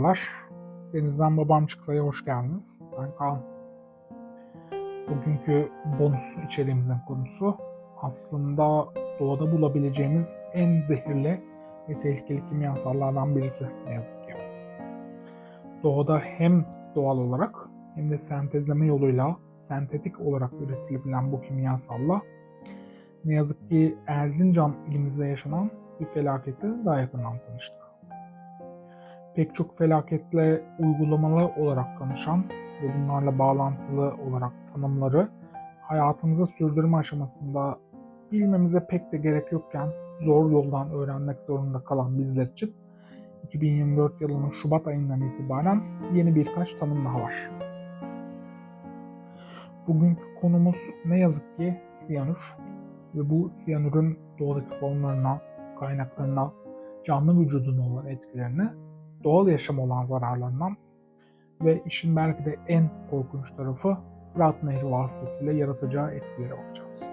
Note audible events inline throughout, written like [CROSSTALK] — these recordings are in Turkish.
Merhabalar. Denizden Babam Çıksa'ya hoş geldiniz. Ben Kaan. Bugünkü bonus içeriğimizin konusu aslında doğada bulabileceğimiz en zehirli ve tehlikeli kimyasallardan birisi ne yazık ki. Doğada hem doğal olarak hem de sentezleme yoluyla sentetik olarak üretilebilen bu kimyasalla ne yazık ki Erzincan ilimizde yaşanan bir felaketle daha yakından tanıştık pek çok felaketle uygulamalı olarak tanışan ve bunlarla bağlantılı olarak tanımları hayatımıza sürdürme aşamasında bilmemize pek de gerek yokken zor yoldan öğrenmek zorunda kalan bizler için 2024 yılının Şubat ayından itibaren yeni birkaç tanım daha var. Bugünkü konumuz ne yazık ki siyanür ve bu siyanürün doğadaki formlarına, kaynaklarına, canlı vücuduna olan etkilerini doğal yaşam olan zararlarından ve işin belki de en korkunç tarafı Fırat Nehri vasıtasıyla yaratacağı etkilere bakacağız.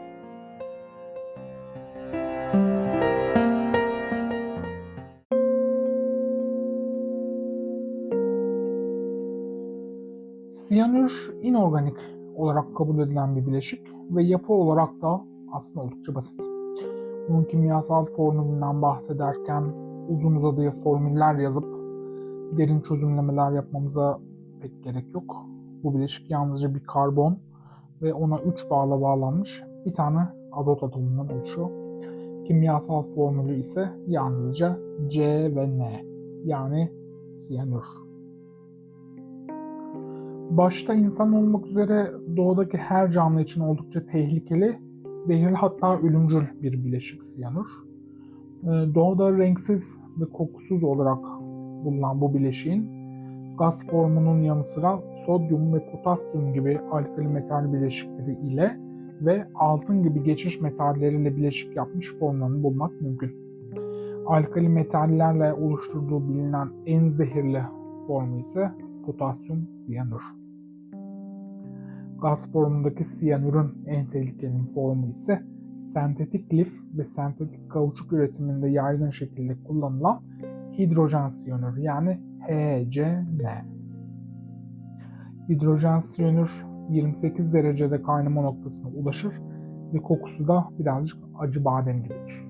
Siyanür inorganik olarak kabul edilen bir bileşik ve yapı olarak da aslında oldukça basit. Bunun kimyasal formülünden bahsederken uzun uzadıya formüller yazıp derin çözümlemeler yapmamıza pek gerek yok. Bu bileşik yalnızca bir karbon ve ona 3 bağla bağlanmış bir tane azot atomundan oluşuyor. Kimyasal formülü ise yalnızca C ve N yani siyanür. Başta insan olmak üzere doğadaki her canlı için oldukça tehlikeli, zehirli hatta ölümcül bir bileşik siyanür. Ee, doğada renksiz ve kokusuz olarak bulunan bu bileşiğin gaz formunun yanı sıra sodyum ve potasyum gibi alkali metal bileşikleri ile ve altın gibi geçiş metalleriyle bileşik yapmış formlarını bulmak mümkün. Alkali metallerle oluşturduğu bilinen en zehirli formu ise potasyum siyanür. Gaz formundaki siyanürün en tehlikeli formu ise sentetik lif ve sentetik kauçuk üretiminde yaygın şekilde kullanılan hidrojen siyanür yani HCN. Hidrojen siyanür 28 derecede kaynama noktasına ulaşır ve kokusu da birazcık acı badem gibidir.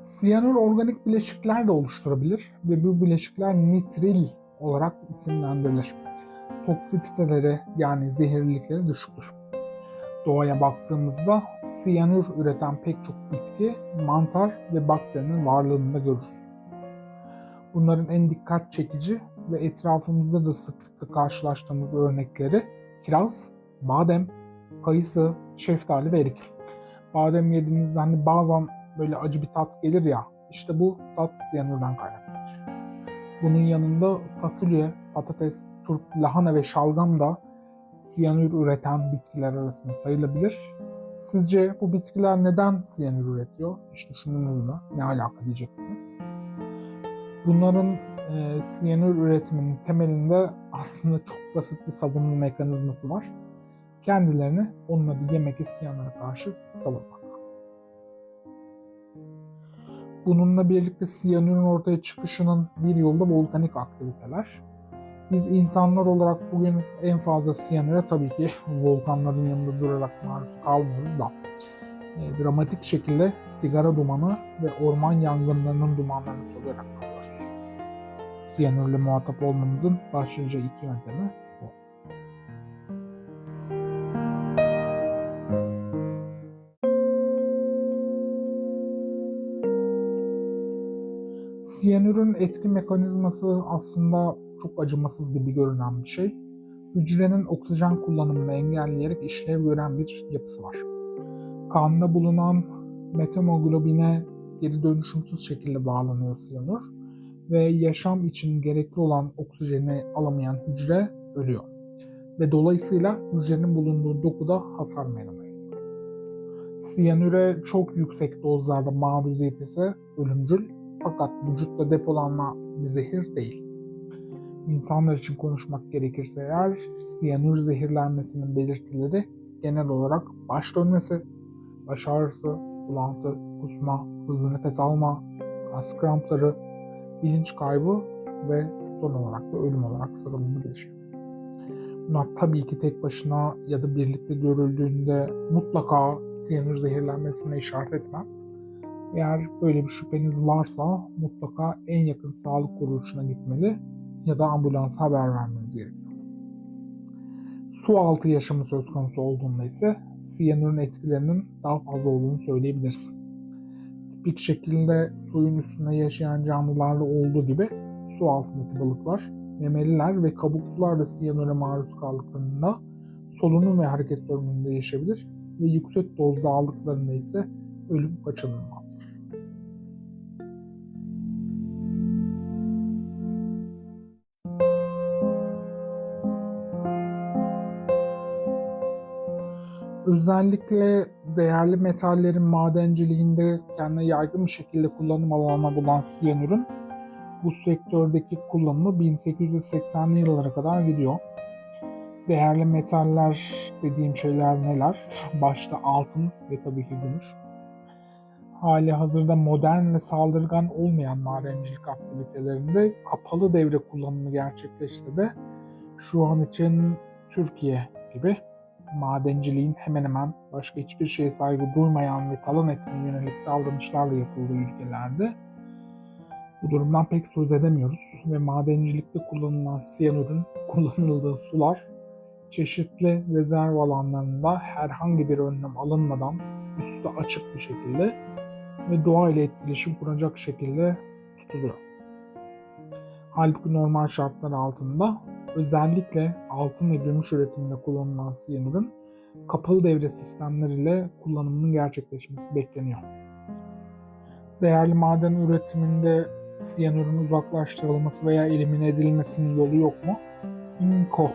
Siyanür organik bileşikler de oluşturabilir ve bu bileşikler nitril olarak isimlendirilir toksititeleri yani zehirlilikleri düşüktür. Doğaya baktığımızda siyanür üreten pek çok bitki, mantar ve bakterinin varlığını da görürüz. Bunların en dikkat çekici ve etrafımızda da sıklıkla karşılaştığımız örnekleri kiraz, badem, kayısı, şeftali ve erik. Badem yediğinizde hani bazen böyle acı bir tat gelir ya, işte bu tat siyanürden kaynaklanır. Bunun yanında fasulye, patates, turp, lahana ve şalgam da siyanür üreten bitkiler arasında sayılabilir. Sizce bu bitkiler neden siyanür üretiyor? Hiç düşündünüz mü? Ne alaka diyeceksiniz. Bunların e, siyanür üretiminin temelinde aslında çok basit bir savunma mekanizması var. Kendilerini onları yemek isteyenlere karşı savunmak. Bununla birlikte siyanürün ortaya çıkışının bir yolda volkanik aktiviteler. Biz insanlar olarak bugün en fazla siyanüre tabii ki volkanların yanında durarak maruz kalmıyoruz da e, dramatik şekilde sigara dumanı ve orman yangınlarının dumanlarını soluyarak kalıyoruz. Siyanürle muhatap olmamızın başlıca iki yöntemi bu. Siyanürün etki mekanizması aslında çok acımasız gibi görünen bir şey. Hücrenin oksijen kullanımını engelleyerek işlev gören bir yapısı var. Kanda bulunan metamoglobine geri dönüşümsüz şekilde bağlanıyor siyanür ve yaşam için gerekli olan oksijeni alamayan hücre ölüyor. Ve dolayısıyla hücrenin bulunduğu dokuda hasar meydana geliyor. Siyanüre çok yüksek dozlarda maruziyet ise ölümcül fakat vücutta depolanma bir zehir değil. İnsanlar için konuşmak gerekirse eğer siyanür zehirlenmesinin belirtileri genel olarak baş dönmesi, baş ağrısı, bulantı, kusma, hızlı nefes alma, kas krampları, bilinç kaybı ve son olarak da ölüm olarak sıralanabilir. Bunlar tabii ki tek başına ya da birlikte görüldüğünde mutlaka siyanür zehirlenmesine işaret etmez. Eğer böyle bir şüpheniz varsa mutlaka en yakın sağlık kuruluşuna gitmeli ya da ambulansa haber vermeniz gerekiyor. Su altı yaşamı söz konusu olduğunda ise siyanürün etkilerinin daha fazla olduğunu söyleyebiliriz. Tipik şekilde suyun üstünde yaşayan canlılarda olduğu gibi su altındaki balıklar, memeliler ve kabuklular da siyanüre maruz kaldıklarında solunum ve hareket sorununda yaşayabilir ve yüksek dozda aldıklarında ise ölüm kaçınılmazdır. Özellikle değerli metallerin madenciliğinde kendine yaygın bir şekilde kullanım alanına bulan siyanürün bu sektördeki kullanımı 1880'li yıllara kadar gidiyor. Değerli metaller dediğim şeyler neler? [LAUGHS] Başta altın ve tabii ki gümüş. Hali hazırda modern ve saldırgan olmayan madencilik aktivitelerinde kapalı devre kullanımı gerçekleşti de şu an için Türkiye gibi madenciliğin hemen hemen başka hiçbir şeye saygı duymayan ve talan etmeye yönelik davranışlarla yapıldığı ülkelerde bu durumdan pek söz edemiyoruz ve madencilikte kullanılan siyanürün [LAUGHS] kullanıldığı sular çeşitli rezerv alanlarında herhangi bir önlem alınmadan üstü açık bir şekilde ve doğa ile etkileşim kuracak şekilde tutuluyor. Halbuki normal şartlar altında özellikle altın ve gümüş üretiminde kullanılan siyanürün kapalı devre sistemleriyle kullanımının gerçekleşmesi bekleniyor. Değerli maden üretiminde siyanürün uzaklaştırılması veya elimine edilmesinin yolu yok mu? INCO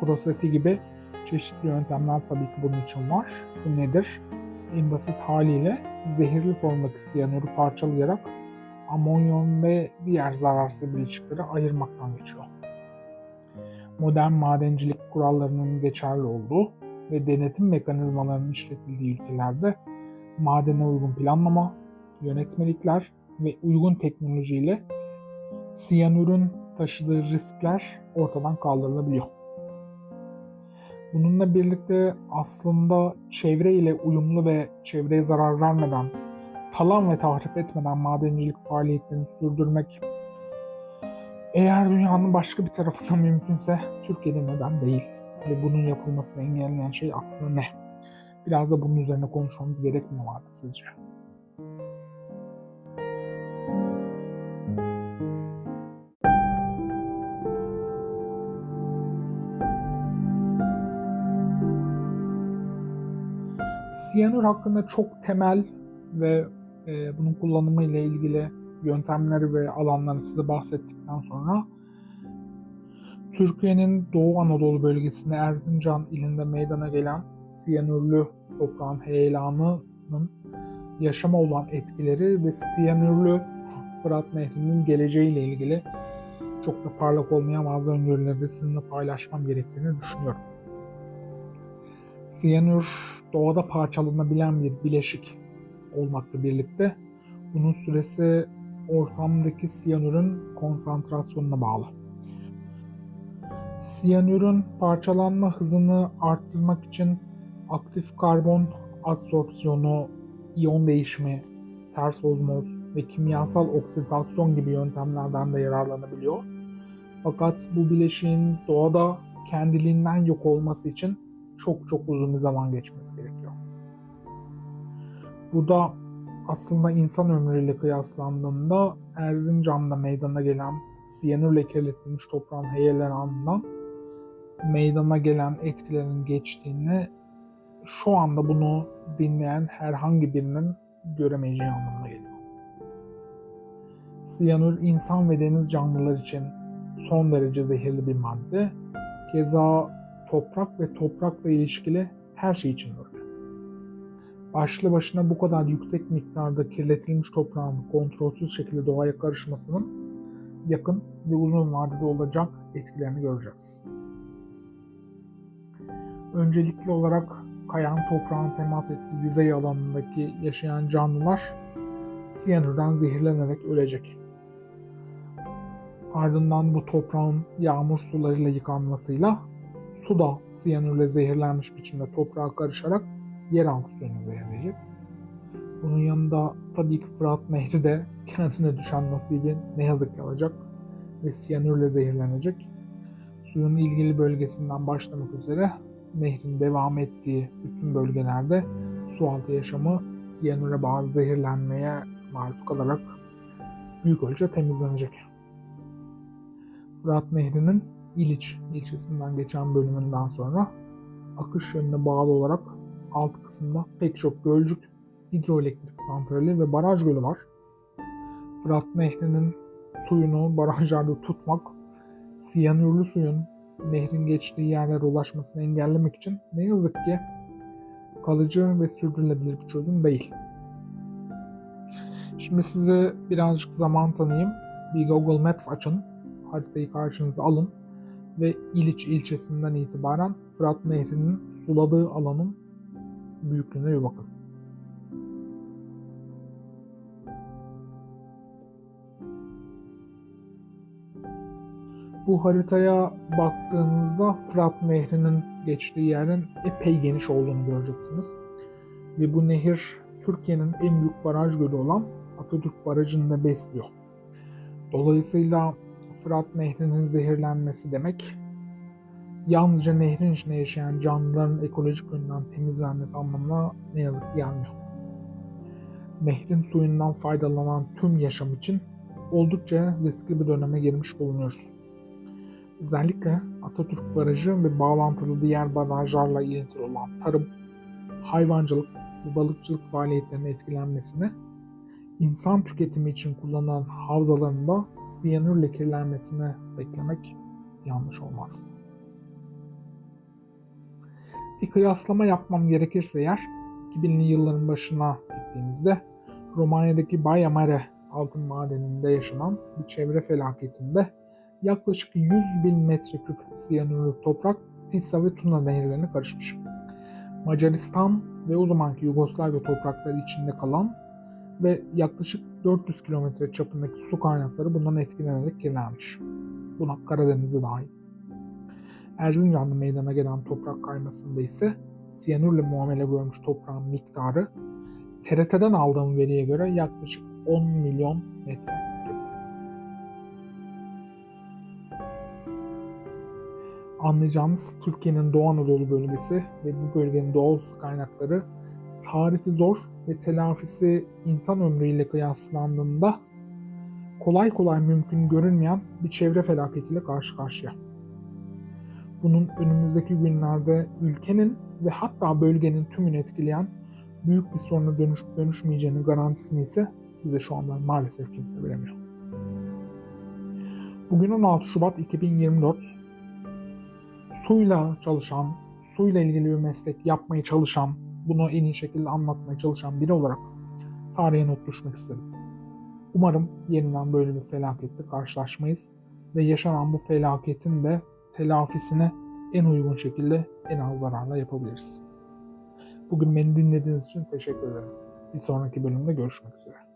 prosesi gibi çeşitli yöntemler tabii ki bunun için var. Bu nedir? En basit haliyle zehirli formdaki siyanürü parçalayarak amonyum ve diğer zararsız bileşikleri ayırmaktan geçiyor. Modern madencilik kurallarının geçerli olduğu ve denetim mekanizmalarının işletildiği ülkelerde madene uygun planlama, yönetmelikler ve uygun teknolojiyle siyanürün taşıdığı riskler ortadan kaldırılabiliyor. Bununla birlikte aslında çevre ile uyumlu ve çevreye zarar vermeden, talan ve tahrip etmeden madencilik faaliyetlerini sürdürmek eğer dünyanın başka bir tarafında mümkünse Türkiye'de neden değil? Ve bunun yapılmasını engelleyen şey aslında ne? Biraz da bunun üzerine konuşmamız gerekmiyor mu artık sizce? Siyanür hakkında çok temel ve e, bunun kullanımı ile ilgili yöntemleri ve alanlarını size bahsettikten sonra Türkiye'nin Doğu Anadolu bölgesinde Erzincan ilinde meydana gelen siyanürlü toprağın heyelanının yaşama olan etkileri ve siyanürlü Fırat Nehri'nin geleceğiyle ilgili çok da parlak olmayan bazı öngörüleri de sizinle paylaşmam gerektiğini düşünüyorum. Siyanür doğada parçalanabilen bir bileşik olmakla birlikte bunun süresi ortamdaki siyanürün konsantrasyonuna bağlı. Siyanürün parçalanma hızını arttırmak için aktif karbon adsorpsiyonu, iyon değişimi, ters ozmoz ve kimyasal oksidasyon gibi yöntemlerden de yararlanabiliyor. Fakat bu bileşiğin doğada kendiliğinden yok olması için çok çok uzun bir zaman geçmesi gerekiyor. Bu da aslında insan ömrüyle kıyaslandığında Erzincan'da meydana gelen siyanürle kirletilmiş toprağın heyelanından meydana gelen etkilerin geçtiğini şu anda bunu dinleyen herhangi birinin göremeyeceği anlamına geliyor. Siyanür insan ve deniz canlılar için son derece zehirli bir madde. Keza toprak ve toprakla ilişkili her şey için öyle başlı başına bu kadar yüksek miktarda kirletilmiş toprağın kontrolsüz şekilde doğaya karışmasının yakın ve uzun vadede olacak etkilerini göreceğiz. Öncelikli olarak kayan toprağın temas ettiği yüzey alanındaki yaşayan canlılar siyanürden zehirlenerek ölecek. Ardından bu toprağın yağmur sularıyla yıkanmasıyla su da siyanürle zehirlenmiş biçimde toprağa karışarak yeraltı suyunu zehirleyecek. Bunun yanında tabii ki Fırat Nehri de [LAUGHS] kendine düşen nasibi ne yazık ki alacak ve siyanürle zehirlenecek. Suyun ilgili bölgesinden başlamak üzere nehrin devam ettiği bütün bölgelerde sualtı yaşamı siyanüre bağlı zehirlenmeye maruz kalarak büyük ölçüde temizlenecek. Fırat Nehri'nin İliç ilçesinden geçen bölümünden sonra akış yönüne bağlı olarak alt kısımda pek çok gölcük, hidroelektrik santrali ve baraj gölü var. Fırat Nehri'nin suyunu barajlarda tutmak, siyanürlü suyun nehrin geçtiği yerlere ulaşmasını engellemek için ne yazık ki kalıcı ve sürdürülebilir bir çözüm değil. Şimdi size birazcık zaman tanıyayım. Bir Google Maps açın, haritayı karşınıza alın ve İliç ilçesinden itibaren Fırat Nehri'nin suladığı alanın büyüklüğüne bir bakın. Bu haritaya baktığınızda Fırat Nehri'nin geçtiği yerin epey geniş olduğunu göreceksiniz. Ve bu nehir Türkiye'nin en büyük baraj gölü olan Atatürk Barajı'nı da besliyor. Dolayısıyla Fırat Nehri'nin zehirlenmesi demek yalnızca nehrin içinde yaşayan canlıların ekolojik yönden temizlenmesi anlamına ne yazık ki gelmiyor. Nehrin suyundan faydalanan tüm yaşam için oldukça riskli bir döneme girmiş bulunuyoruz. Özellikle Atatürk Barajı ve bağlantılı diğer barajlarla ilintili olan tarım, hayvancılık ve balıkçılık faaliyetlerinin etkilenmesine, insan tüketimi için kullanılan havzalarında siyanürle kirlenmesine beklemek yanlış olmaz. Bir kıyaslama yapmam gerekirse eğer 2000'li yılların başına gittiğimizde Romanya'daki Baia Mare altın madeninde yaşanan bir çevre felaketinde yaklaşık 100 bin metreküp siyanürlü toprak Tisa ve Tuna nehirlerine karışmış. Macaristan ve o zamanki Yugoslavya toprakları içinde kalan ve yaklaşık 400 kilometre çapındaki su kaynakları bundan etkilenerek kirlenmiş. Buna Karadeniz'e dahil. Erzincan'da meydana gelen toprak kaymasında ise siyanürle muamele görmüş toprağın miktarı TRT'den aldığım veriye göre yaklaşık 10 milyon metre Anlayacağınız Türkiye'nin Doğu Anadolu bölgesi ve bu bölgenin doğal su kaynakları tarifi zor ve telafisi insan ömrüyle kıyaslandığında kolay kolay mümkün görünmeyen bir çevre felaketiyle karşı karşıya. Bunun önümüzdeki günlerde ülkenin ve hatta bölgenin tümünü etkileyen büyük bir soruna dönüş, dönüşmeyeceğinin garantisini ise bize şu anda maalesef kimse veremiyor. Bugün 16 Şubat 2024. Suyla çalışan, suyla ilgili bir meslek yapmaya çalışan, bunu en iyi şekilde anlatmaya çalışan biri olarak tarihe not düşmek istedim. Umarım yeniden böyle bir felakette karşılaşmayız ve yaşanan bu felaketin de telafisine en uygun şekilde en az zararla yapabiliriz. Bugün beni dinlediğiniz için teşekkür ederim. Bir sonraki bölümde görüşmek üzere.